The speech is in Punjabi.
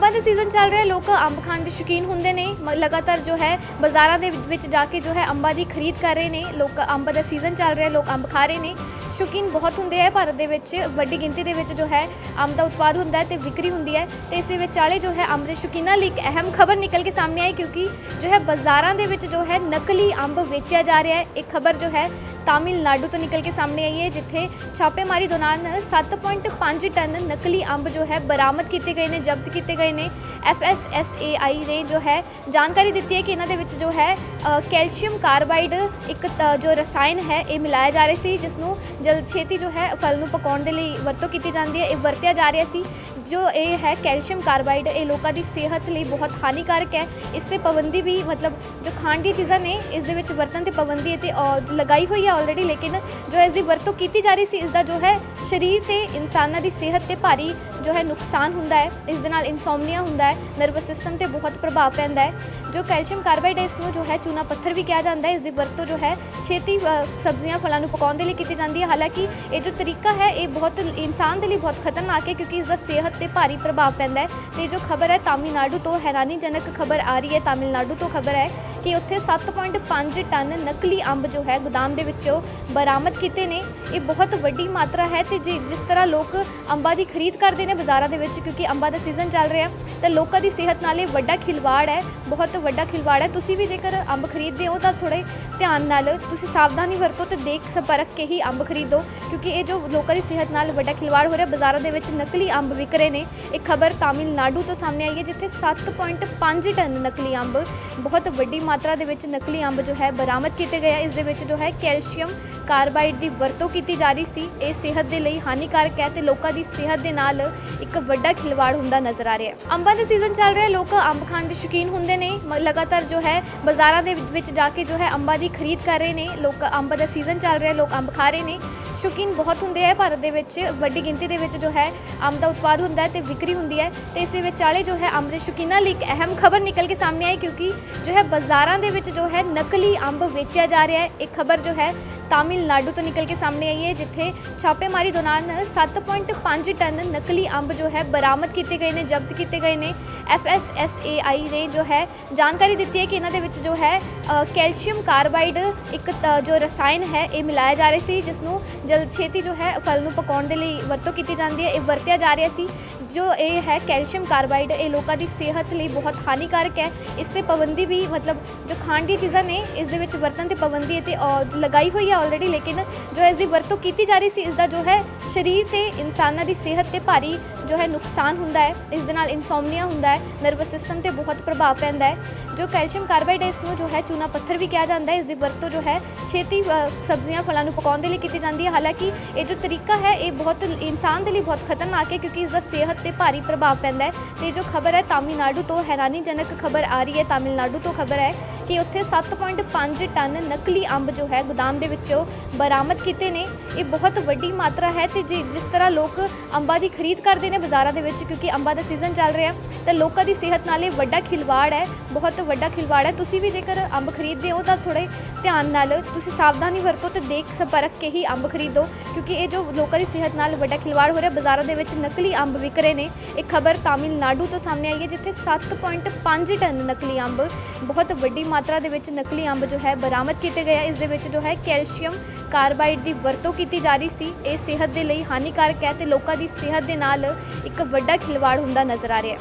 ਅੰਬਾਂ ਦਾ ਸੀਜ਼ਨ ਚੱਲ ਰਿਹਾ, ਲੋਕ ਅੰਬ ਖਾਣ ਦੇ ਸ਼ੌਕੀਨ ਹੁੰਦੇ ਨੇ। ਮ- ਲਗਾਤਾਰ ਜੋ ਹੈ, ਬਾਜ਼ਾਰਾਂ ਦੇ ਵਿੱਚ- ਜਾ ਕੇ ਜੋ ਹੈ ਅੰਬਾਂ ਦੀ ਖਰੀਦ ਕਰ ਰਹੇ ਨੇ। ਲੋਕ ਅੰਬ ਦਾ ਸੀਜ਼ਨ ਚੱਲ ਰਿਹਾ, ਲੋਕ ਅੰਬ ਖਾ ਰਹੇ ਨੇ। ਸ਼ੌਕੀਨ ਬਹੁਤ ਹੁੰਦੇ ਹੈ ਭਾਰਤ ਦੇ ਵਿੱਚ। ਵੱਡੀ ਗਿਣਤੀ ਦੇ ਵਿੱਚ ਜੋ ਹੈ, ਅੰਬ ਦਾ ਉਤਪਾਦ ਹੁੰਦਾ ਹੈ ਤੇ ਵਿਕਰੀ ਹੁੰਦੀ ਹੈ। ਤੇ ਇਸੇ ਵਿਚਾਲੇ ਜੋ ਹੈ ਅੰਬ ਦੇ ਸ਼ੌਕੀਨਾਂ ਲਈ ਇੱਕ ਅਹਿਮ ਖਬਰ ਨਿਕਲ ਕੇ ਸਾਹਮਣੇ ਆਈ, ਕਿਉਂਕਿ ਜੋ ਹੈ ਬਾਜ਼ਾਰਾਂ ਦੇ ਵਿੱਚ ਜੋ ਹੈ ਨਕਲੀ ਅੰਬ ਵੇਚਿਆ ਜਾ ਰਿਹਾ ਹੈ। ਇਹ ਖਬਰ ਜੋ ਹੈ ਤਾਮਿਲਨਾਡੂ ਤੋਂ ਨਿਕਲ ਕੇ ਸਾਹਮਣੇ ਆਈ ਹੈ, ਜਿੱਥੇ ਛਾਪੇਮਾਰੀ ਦੌਰਾਨ 7.5 ਟਨ ਨਕਲੀ ਅੰਬ ਜੋ ਹੈ ਬਰਾਮਦ ਕੀਤੇ ਗਏ ਨੇ, ਜ਼ਬਤ ਕੀਤੇ ਗਏ ਨੇ। FSSAI ਨੇ ਜੋ ਹੈ, ਜਾਣਕਾਰੀ ਦਿੱਤੀ ਹੈ ਕਿ ਇਹਨਾਂ ਦੇ ਵਿੱਚ ਜੋ ਹੈ ਕੈਲਸ਼ੀਅਮ ਕਾਰਬਾਈਡ ਇੱਕ ਜੋ ਰਸਾਇਣ ਹੈ, ਇਹ ਮਿਲਾਇਆ ਜਾ ਰਿਹਾ ਸੀ ਜਿਸ ਨੂੰ ਜਲ ਛੇਤੀ ਜੋ ਹੈ, ਫਲ ਨੂੰ ਪਕਾਉਣ ਦੇ ਲਈ ਵਰਤੋਂ ਕੀਤੀ ਜਾਂਦੀ ਹੈ। ਇਹ ਵਰਤਿਆ ਜਾ ਰਿਹਾ ਸੀ। ਜੋ ਇਹ ਹੈ ਕੈਲਸ਼ੀਅਮ ਕਾਰਬਾਈਡ ਇਹ ਲੋਕਾਂ ਦੀ ਸਿਹਤ ਲਈ ਬਹੁਤ ਹਾਨੀਕਾਰਕ ਹੈ। ਇਸ ਤੇ ਪਾਬੰਦੀ ਵੀ ਮਤਲਬ ਜੋ ਖਾਣ ਦੀ ਚੀਜ਼ਾਂ ਨੇ ਇਸ ਦੇ ਵਿੱਚ ਵਰਤਣ ਤੇ ਪਾਬੰਦੀ ਹੈ ਤੇ ਅ, ਲਗਾਈ ਹੋਈ ਹੈ ਆਲਰੇਡੀ ਲੇਕਿਨ ਜੋ ਇਸ ਦੀ ਵਰਤੋਂ ਕੀਤੀ ਜਾ ਰਹੀ ਸੀ ਇਸ ਦਾ ਜੋ ਹੈ ਸਰੀਰ ਤੇ ਇਨਸਾਨਾਂ ਦੀ ਸਿਹਤ ਤੇ ਭਾਰੀ ਜੋ ਹੈ ਨੁਕਸਾਨ ਹੁੰਦਾ ਹੈ। ਇਸ ਦੇ ਨਾਲ ਇਨਸੋਮਨੀਆ ਹੁੰਦਾ ਹੈ ਨਰਵਸ ਸਿਸਟਮ ਤੇ ਬਹੁਤ ਪ੍ਰਭਾਵ ਪੈਂਦਾ ਹੈ। ਜੋ ਕੈਲਸ਼ੀਅਮ ਕਾਰਬਾਈਡ ਇਸ ਨੂੰ ਜੋ ਹੈ ਚੂਨਾ ਪੱਥਰ ਵੀ ਕਿਹਾ ਜਾਂਦਾ ਹੈ। ਇਸ ਦੀ ਵਰਤੋਂ ਜੋ ਹੈ ਛੇਤੀ ਸਬਜ਼ੀਆਂ ਫਲਾਂ ਨੂੰ ਪਕਾਉਣ ਦੇ ਲਈ ਕੀਤੀ ਜਾਂਦੀ ਹੈ। ਹਾਲਾਂਕਿ ਇਹ ਜੋ ਤਰੀਕਾ ਹੈ ਇਹ ਬਹੁਤ ਇਨਸਾਨ ਦੇ ਲਈ ਬਹੁਤ ਖਤਰਨਾਕ ਹੈ ਕਿਉਂਕਿ ਇਸ ਦਾ ਸਿਹਤ ਤੇ ਭਾਰੀ ਪ੍ਰਭਾਵ ਪੈਂਦਾ ਹੈ। ਤੇ ਜੋ ਖਬਰ ਹੈ ਤਾਮਿਲਨਾਡੂ ਤੋਂ ਹੈਰਾਨੀਜਨਕ ਖਬਰ ਆ ਰਹੀ ਹੈ। ਤਾਮਿਲਨਾਡੂ ਤੋਂ ਖਬਰ ਹੈ ਕਿ ਉੱਥੇ 7.5 ਟਨ ਨਕਲੀ ਅੰਬ ਜੋ ਹੈ ਗੋਦਾਮ ਦੇ ਵਿੱਚੋਂ ਬਰਾਮਦ ਕੀਤੇ ਨੇ। ਇਹ ਬਹੁਤ ਵੱਡੀ ਮਾਤਰਾ ਹੈ ਤੇ ਜੇ ਜਿਸ ਤਰ੍ਹਾਂ ਲੋਕ ਅੰਬਾਂ ਦੀ ਖਰੀਦ ਕਰਦੇ ਨੇ ਬਾਜ਼ਾਰਾਂ ਦੇ ਵਿੱਚ, ਕਿਉਂਕਿ ਅੰਬਾਂ ਦਾ ਸੀਜ਼ਨ ਚੱਲ ਰਿਹਾ ਤਾਂ ਲੋਕਾਂ ਦੀ ਸਿਹਤ ਨਾਲ ਇਹ ਵੱਡਾ ਖਿਲਵਾੜ ਹੈ, ਬਹੁਤ ਵੱਡਾ ਖਿਲਵਾੜ ਹੈ। ਤੁਸੀਂ ਵੀ ਜੇਕਰ ਅੰਬ ਖਰੀਦਦੇ ਹੋ ਤਾਂ ਥੋੜੇ ਧਿਆਨ ਨਾਲ ਤੁਸੀਂ ਸਾਵਧਾਨੀ ਵਰਤੋ ਤੇ ਦੇਖ ਸੰਪਰਕ ਕੇ ਹੀ ਅੰਬ ਖਰੀਦੋ, ਕਿਉਂਕਿ ਇਹ ਜੋ ਲੋਕਾਂ ਦੀ ਸਿਹਤ ਨਾਲ ਵੱਡਾ ਖਿਲਵਾੜ ਹੋ ਰਿਹਾ, ਬਾਜ਼ਾਰਾਂ ਦੇ ਵਿੱਚ ਨਕਲੀ ਅੰਬ ਵਿਕ ਰਹੇ ਨੇ। ਇਹ ਖਬਰ ਤਾਮਿਲਨਾਡੂ ਤੋਂ ਸਾਹਮਣੇ ਆਈ ਹੈ, ਜਿੱਥੇ 7.5 ਟਨ ਨਕਲੀ ਅੰਬ, ਬਹੁਤ ਵੱਡੀ ਮਾਤਰਾ ਦੇ ਵਿੱਚ ਨਕਲੀ ਅੰਬ ਜੋ ਹੈ, ਬਰਾਮਦ ਕੀਤੇ ਗਏ ਇਸ ਦੇ ਵਿੱਚ ਜੋ ਹੈ, ਕੈਲਸ਼ੀਅਮ ਕਾਰਬਾਈਡ ਦੀ ਵਰਤੋਂ ਕੀਤੀ ਜਾ ਰਹੀ ਸੀ। ਇਹ ਸਿਹਤ ਦੇ ਲਈ ਹਾਨੀਕਾਰਕ ਹੈ ਤੇ ਲੋਕਾਂ ਦੀ ਸਿਹਤ ਦੇ ਨਾਲ ਇੱਕ ਵੱਡਾ ਖਿਲਵਾੜ ਹੁੰਦਾ ਨਜ਼ਰ ਆ ਰਿਹਾ ਹੈ। ਅੰਬਾਂ ਅੰਬਾਂ ਦੇ ਸੀਜ਼ਨ ਚੱਲ ਰਿਹਾ, ਲੋਕ ਅੰਬ ਖਾਣ ਦੇ ਸ਼ੌਕੀਨ ਹੁੰਦੇ ਨੇ। ਮ- ਲਗਾਤਾਰ ਜੋ ਹੈ, ਬਾਜ਼ਾਰਾਂ ਦੇ ਵਿੱਚ- ਜਾ ਕੇ ਜੋ ਹੈ ਅੰਬਾਂ ਦੀ ਖਰੀਦ ਕਰ ਰਹੇ ਨੇ। ਲੋਕ ਅੰਬ ਦਾ ਸੀਜ਼ਨ ਚੱਲ ਰਿਹਾ, ਲੋਕ ਅੰਬ ਖਾ ਰਹੇ ਨੇ। ਸ਼ੌਕੀਨ ਬਹੁਤ ਹੁੰਦੇ ਹੈ ਭਾਰਤ ਦੇ ਵਿੱਚ। ਵੱਡੀ ਗਿਣਤੀ ਦੇ ਵਿੱਚ ਜੋ ਹੈ ਅੰਬ ਦਾ ਉਤਪਾਦ ਹੁੰਦਾ ਹੈ ਤੇ ਵਿਕਰੀ ਹੁੰਦੀ ਹੈ। ਤੇ ਦੇ ਵਿਚਾਲੇ ਜੋ ਹੈ ਅੰਬ ਦੇ ਸ਼ੌਕੀਨਾਂ ਲਈ ਇੱਕ ਅਹਿਮ ਖਬਰ ਨਿਕਲ ਕੇ ਸਾਹਮਣੇ ਆਈ, ਕਿਉਂਕਿ ਜੋ ਹੈ ਬਾਜ਼ਾਰਾਂ ਦੇ ਵਿੱਚ ਜੋ ਹੈ ਨਕਲੀ ਅੰਬ ਵੇਚਿਆ ਜਾ ਰਿਹਾ ਹੈ। ਇਹ ਖਬਰ ਜੋ ਹੈ ਤਾਮਿਲਨਾਡੂ ਤੋਂ ਨਿਕਲ ਕੇ ਸਾਹਮਣੇ ਆਈ ਹੈ, ਜਿੱਥੇ ਛਾਪੇਮਾਰੀ ਦੌਰਾਨ 7.5 ਟਨ ਨਕਲੀ ਅੰਬ ਜੋ ਹੈ ਬਰਾਮਦ ਕੀਤੇ ਗਏ ਨੇ, ਜ਼ਬਤ ਕੀਤੇ ਗਏ ਨੇ FSSAI ਨੇ ਜੋ ਹੈ ਜਾਣਕਾਰੀ ਦਿੱਤੀ ਹੈ ਕਿ ਇਹਨਾਂ ਦੇ ਵਿੱਚ ਜੋ ਹੈ ਕੈਲਸ਼ੀਅਮ ਕਾਰਬਾਈਡ ਇੱਕ ਜੋ ਰਸਾਇਣ ਹੈ, ਇਹ ਮਿਲਾਇਆ ਜਾ ਰਿਹਾ ਸੀ ਜਿਸ ਨੂੰ ਜਲ ਛੇਤੀ ਜੋ ਹੈ, ਫਲ ਨੂੰ ਪਕਾਉਣ ਦੇ ਲਈ ਵਰਤੋਂ ਕੀਤੀ ਜਾਂਦੀ ਹੈ, ਇਹ ਵਰਤਿਆ ਜਾ ਰਿਹਾ ਸੀ। ਜੋ ਇਹ ਹੈ ਕੈਲਸ਼ੀਅਮ ਕਾਰਬਾਈਡ ਇਹ ਲੋਕਾਂ ਦੀ ਸਿਹਤ ਲਈ ਬਹੁਤ ਹਾਨੀਕਾਰਕ ਹੈ। ਇਸ ਤੇ ਪਾਬੰਦੀ ਵੀ ਮਤਲਬ ਜੋ ਖਾਣ ਦੀ ਚੀਜ਼ਾਂ ਨੇ ਇਸ ਦੇ ਵਿੱਚ ਵਰਤਣ ਤੇ ਪਾਬੰਦੀ ਹੈ ਤੇ ਅ, ਲਗਾਈ ਹੋਈ ਹੈ ਆਲਰੇਡੀ ਲੇਕਿਨ ਜੋ ਇਸ ਦੀ ਵਰਤੋਂ ਕੀਤੀ ਜਾ ਰਹੀ ਸੀ ਇਸ ਦਾ ਜੋ ਹੈ ਸਰੀਰ ਤੇ ਇਨਸਾਨਾਂ ਦੀ ਸਿਹਤ ਤੇ ਭਾਰੀ ਜੋ ਹੈ ਨੁਕਸਾਨ ਹੁੰਦਾ ਹੈ। ਇਸ ਦੇ ਨਾਲ ਇਨਸੋਮਨੀਆ ਹੁੰਦਾ ਹੈ ਨਰਵਸ ਸਿਸਟਮ ਤੇ ਬਹੁਤ ਪ੍ਰਭਾਵ ਪੈਂਦਾ ਹੈ। ਜੋ ਕੈਲਸ਼ੀਅਮ ਕਾਰਬਾਈਡ ਹੈ ਇਸ ਨੂੰ ਜੋ ਹੈ ਚੂਨਾ ਪੱਥਰ ਵੀ ਕਿਹਾ ਜਾਂਦਾ ਹੈ। ਇਸ ਦੀ ਵਰਤੋਂ ਜੋ ਹੈ ਛੇਤੀ ਅ, ਸਬਜ਼ੀਆਂ ਫਲਾਂ ਨੂੰ ਪਕਾਉਣ ਦੇ ਲਈ ਕੀਤੀ ਜਾਂਦੀ ਹੈ। ਹਾਲਾਂਕਿ ਇਹ ਜੋ ਤਰੀਕਾ ਹੈ ਇਹ ਬਹੁਤ ਇਨਸਾਨ ਦੇ ਲਈ ਬਹੁਤ ਖਤਰਨਾਕ ਹੈ ਕਿਉਂਕਿ ਇਸ ਦਾ ਸਿਹਤ ਤੇ ਭਾਰੀ ਪ੍ਰਭਾਵ ਪੈਂਦਾ ਹੈ। ਤੇ ਜੋ ਖਬਰ ਹੈ ਤਾਮਿਲਨਾਡੂ ਤੋਂ ਹੈਰਾਨੀਜਨਕ ਖਬਰ ਆ ਰਹੀ ਹੈ। ਤਾਮਿਲਨਾਡੂ ਤੋਂ ਖਬਰ ਹੈ ਕਿ ਉੱਥੇ 7.5 ਟਨ ਨਕਲੀ ਅੰਬ ਜੋ ਹੈ ਗੋਦਾਮ ਦੇ ਵਿੱਚੋਂ ਬਰਾਮਦ ਕੀਤੇ ਨੇ। ਇਹ ਬਹੁਤ ਵੱਡੀ ਮਾਤਰਾ ਹੈ ਤੇ ਜੇ ਜਿਸ ਤਰ੍ਹਾਂ ਲੋਕ ਅੰਬਾਂ ਦੀ ਖਰੀਦ ਕਰਦੇ ਨੇ ਬਾਜ਼ਾਰਾਂ ਦੇ ਵਿੱਚ, ਕਿਉਂਕਿ ਅੰਬਾਂ ਦਾ ਸੀਜ਼ਨ ਚੱਲ ਰਿਹਾ, ਤਾਂ ਲੋਕਾਂ ਦੀ ਸਿਹਤ ਨਾਲ ਇਹ ਵੱਡਾ ਖਿਲਵਾੜ ਹੈ, ਬਹੁਤ ਵੱਡਾ ਖਿਲਵਾੜ ਹੈ। ਤੁਸੀਂ ਵੀ ਜੇਕਰ ਅੰਬ ਖਰੀਦਦੇ ਹੋ, ਤਾਂ ਥੋੜੇ ਧਿਆਨ ਨਾਲ, ਤੁਸੀਂ ਸਾਵਧਾਨੀ ਵਰਤੋ ਤੇ ਦੇਖ ਸੰਪਰਕ ਕੇ ਹੀ ਅੰਬ ਖਰੀਦੋ, ਕਿਉਂਕਿ ਇਹ ਜੋ ਲੋਕਾਂ ਦੀ ਸਿਹਤ ਨਾਲ ਵੱਡਾ ਖਿਲਵਾੜ ਹੋ ਰਿਹਾ, ਬਾਜ਼ਾਰਾਂ ਦੇ ਵਿੱਚ ਨਕਲੀ ਅੰਬ ਵਿਕ ਰਹੇ ਨੇ। ਇਹ ਖਬਰ ਤਾਮਿਲਨਾਡੂ ਤੋਂ ਸਾਹਮਣੇ ਆਈ ਹੈ, ਜਿੱਥੇ 7.5 ਟਨ ਨਕਲੀ ਅੰਬ, ਬਹੁਤ ਵੱਡੀ ਮਾਤਰਾ ਦੇ ਵਿੱਚ ਨਕਲੀ ਅੰਬ ਜੋ ਹੈ ਬਰਾਮਦ ਕੀਤੇ ਗਏ ਇਸ ਦੇ ਵਿੱਚ ਜੋ ਹੈ ਕੈਲਸ਼ੀਅਮ ਕਾਰਬਾਈਡ ਦੀ ਵਰਤੋਂ ਕੀਤੀ ਜਾ ਰਹੀ ਸੀ। ਇਹ ਸਿਹਤ ਦੇ ਲਈ ਹਾਨੀਕਾਰਕ ਹੈ ਤੇ ਲੋਕਾਂ ਦੀ ਸਿਹਤ ਦੇ ਨਾਲ ਇੱਕ ਵੱਡਾ ਖਿਲਵਾੜ ਹੁੰਦਾ ਨਜ਼ਰ ਆ ਰਿਹਾ ਹੈ।